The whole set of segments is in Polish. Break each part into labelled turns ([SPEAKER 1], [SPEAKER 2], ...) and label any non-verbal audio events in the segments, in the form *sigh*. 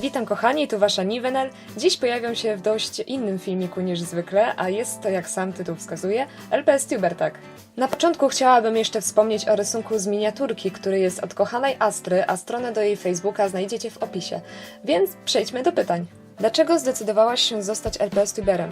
[SPEAKER 1] Witam kochani, tu wasza Nivenel. Dziś pojawiam się w dość innym filmiku niż zwykle, a jest to, jak sam tytuł wskazuje, LPS Tuber tak. Na początku chciałabym jeszcze wspomnieć o rysunku z miniaturki, który jest od kochanej Astry, a stronę do jej Facebooka znajdziecie w opisie. Więc przejdźmy do pytań. Dlaczego zdecydowałaś się zostać LPS Tuberem?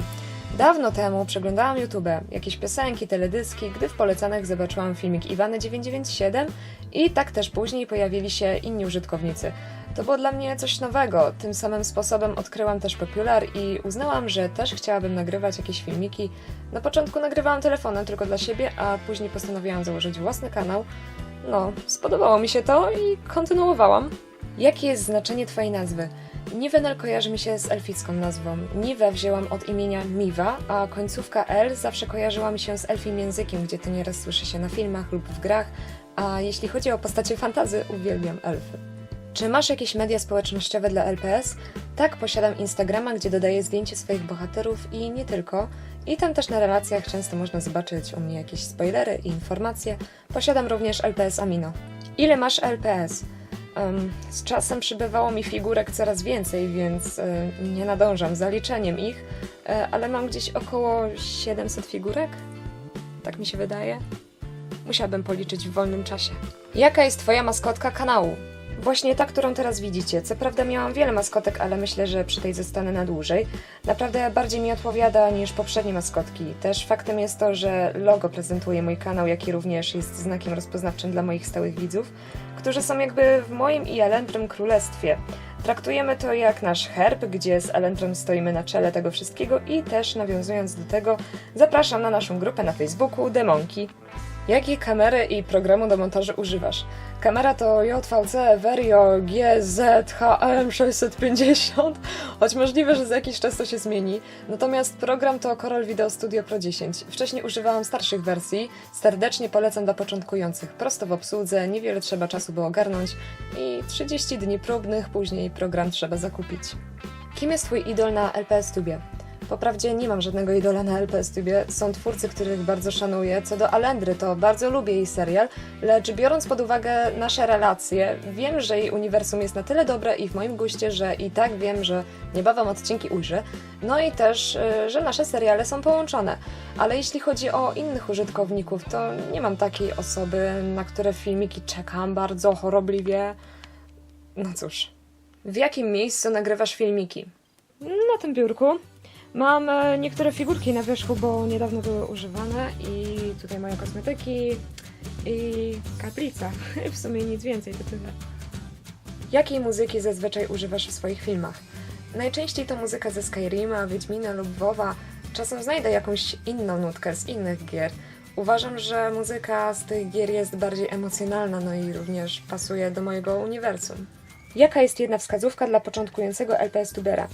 [SPEAKER 1] Dawno temu przeglądałam YouTube, jakieś piosenki, teledyski, gdy w polecanych zobaczyłam filmik Iwany 997 i tak też później pojawili się inni użytkownicy. To było dla mnie coś nowego. Tym samym sposobem odkryłam też Popular i uznałam, że też chciałabym nagrywać jakieś filmiki. Na początku nagrywałam telefonem tylko dla siebie, a później postanowiłam założyć własny kanał. No, spodobało mi się to i kontynuowałam. Jakie jest znaczenie Twojej nazwy? Nivenel kojarzy mi się z elficką nazwą. Nive wzięłam od imienia Miwa, a końcówka L zawsze kojarzyła mi się z elfim językiem, gdzie to nieraz słyszy się na filmach lub w grach, a jeśli chodzi o postacie fantazy, uwielbiam elfy. Czy masz jakieś media społecznościowe dla LPS? Tak, posiadam Instagrama, gdzie dodaję zdjęcie swoich bohaterów i nie tylko. I tam też na relacjach często można zobaczyć u mnie jakieś spoilery i informacje. Posiadam również LPS Amino. Ile masz LPS? Em, z czasem przybywało mi figurek coraz więcej, więc e, nie nadążam za liczeniem ich, e, ale mam gdzieś około 700 figurek? Tak mi się wydaje. Musiałabym policzyć w wolnym czasie. Jaka jest Twoja maskotka kanału? Właśnie ta, którą teraz widzicie. Co prawda miałam wiele maskotek, ale myślę, że przy tej zostanę na dłużej. Naprawdę bardziej mi odpowiada niż poprzednie maskotki. Też faktem jest to, że logo prezentuje mój kanał, jak i również jest znakiem rozpoznawczym dla moich stałych widzów, którzy są jakby w moim i Elendrym królestwie. Traktujemy to jak nasz herb, gdzie z Elendrem stoimy na czele tego wszystkiego i też nawiązując do tego, zapraszam na naszą grupę na Facebooku Demonki. Jakiej kamery i programu do montażu używasz? Kamera to JVC Verio GZHM650, choć możliwe, że za jakiś czas to się zmieni. Natomiast program to Corel Video Studio Pro 10. Wcześniej używałam starszych wersji, serdecznie polecam dla początkujących. Prosto w obsłudze, niewiele trzeba czasu by ogarnąć i 30 dni próbnych, później program trzeba zakupić. Kim jest Twój idol na LPS Tubie? Poprawdzie nie mam żadnego idola na LPS Tubie, są twórcy, których bardzo szanuję. Co do Alendry, to bardzo lubię jej serial, lecz biorąc pod uwagę nasze relacje, wiem, że jej uniwersum jest na tyle dobre i w moim guście, że i tak wiem, że niebawem odcinki ujrzę. No i też, y, że nasze seriale są połączone. Ale jeśli chodzi o innych użytkowników, to nie mam takiej osoby, na które filmiki czekam bardzo chorobliwie. No cóż. W jakim miejscu nagrywasz filmiki? Na tym biurku. Mam e, niektóre figurki na wierzchu, bo niedawno były używane i tutaj moje kosmetyki i kaplica. *laughs* W sumie nic więcej, to tyle. Jakiej muzyki zazwyczaj używasz w swoich filmach? Najczęściej to muzyka ze Skyrima, Wiedźmina lub WoWa. Czasem znajdę jakąś inną nutkę z innych gier. Uważam, że muzyka z tych gier jest bardziej emocjonalna, no i również pasuje do mojego uniwersum. Jaka jest jedna wskazówka dla początkującego LPS tubera?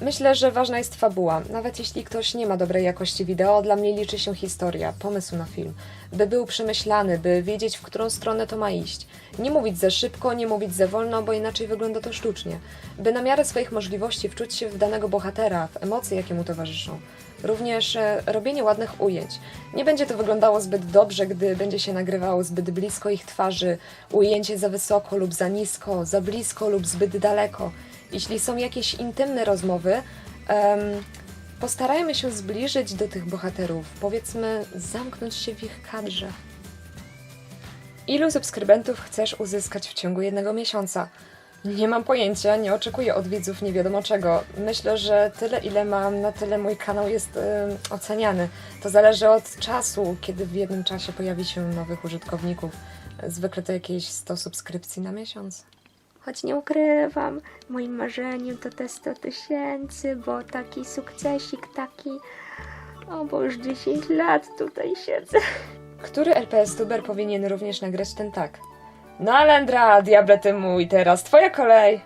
[SPEAKER 1] Myślę, że ważna jest fabuła. Nawet jeśli ktoś nie ma dobrej jakości wideo, dla mnie liczy się historia, pomysł na film. By był przemyślany, by wiedzieć, w którą stronę to ma iść. Nie mówić za szybko, nie mówić za wolno, bo inaczej wygląda to sztucznie. By na miarę swoich możliwości wczuć się w danego bohatera, w emocje, jakie mu towarzyszą. Również e, robienie ładnych ujęć. Nie będzie to wyglądało zbyt dobrze, gdy będzie się nagrywało zbyt blisko ich twarzy, ujęcie za wysoko lub za nisko, za blisko lub zbyt daleko. Jeśli są jakieś intymne rozmowy, postarajmy się zbliżyć do tych bohaterów. Powiedzmy, zamknąć się w ich kadrze. Ilu subskrybentów chcesz uzyskać w ciągu jednego miesiąca? Nie mam pojęcia, nie oczekuję od widzów nie wiadomo czego. Myślę, że tyle ile mam, na tyle mój kanał jest em, oceniany. To zależy od czasu, kiedy w jednym czasie pojawi się nowych użytkowników. Zwykle to jakieś 100 subskrypcji na miesiąc.
[SPEAKER 2] Choć nie ukrywam, moim marzeniem to te 100 tysięcy, bo taki sukcesik taki. O, bo już 10 lat tutaj siedzę.
[SPEAKER 1] Który LPS tuber powinien również nagrać ten tak? No Alendra, diable ty mój, teraz twoja kolej!